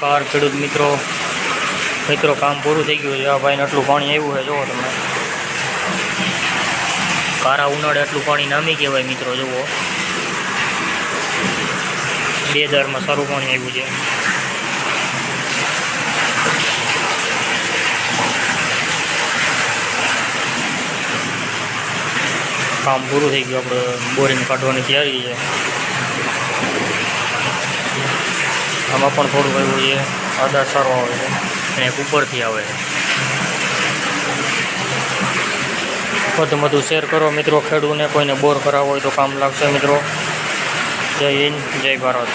Car ખેડૂત મિત્રો મિત્રો, કામ પૂરું થઈ ગયું છે. આ ભાઈને આટલું પાણી આવ્યું છે, જુઓ તમે કારા ઉનાળે આટલું પાણી નામી કહેવાય મિત્રો, જુઓ. બે હજારમાં સારું પાણી આવ્યું છે. કામ પૂરું થઈ ગયું, આપણે બોરિંગ કાઢવાની તૈયારી છે. આમાં પણ થોડું એવું એ આધાર સારો આવે છે અને એક ઉપરથી આવે છે. વધુ વધુ શેર કરો મિત્રો. ખેડૂને કોઈને બોર કરાવવો હોય તો કામ લાગશે મિત્રો. જય હિન્દ, જય ભારત.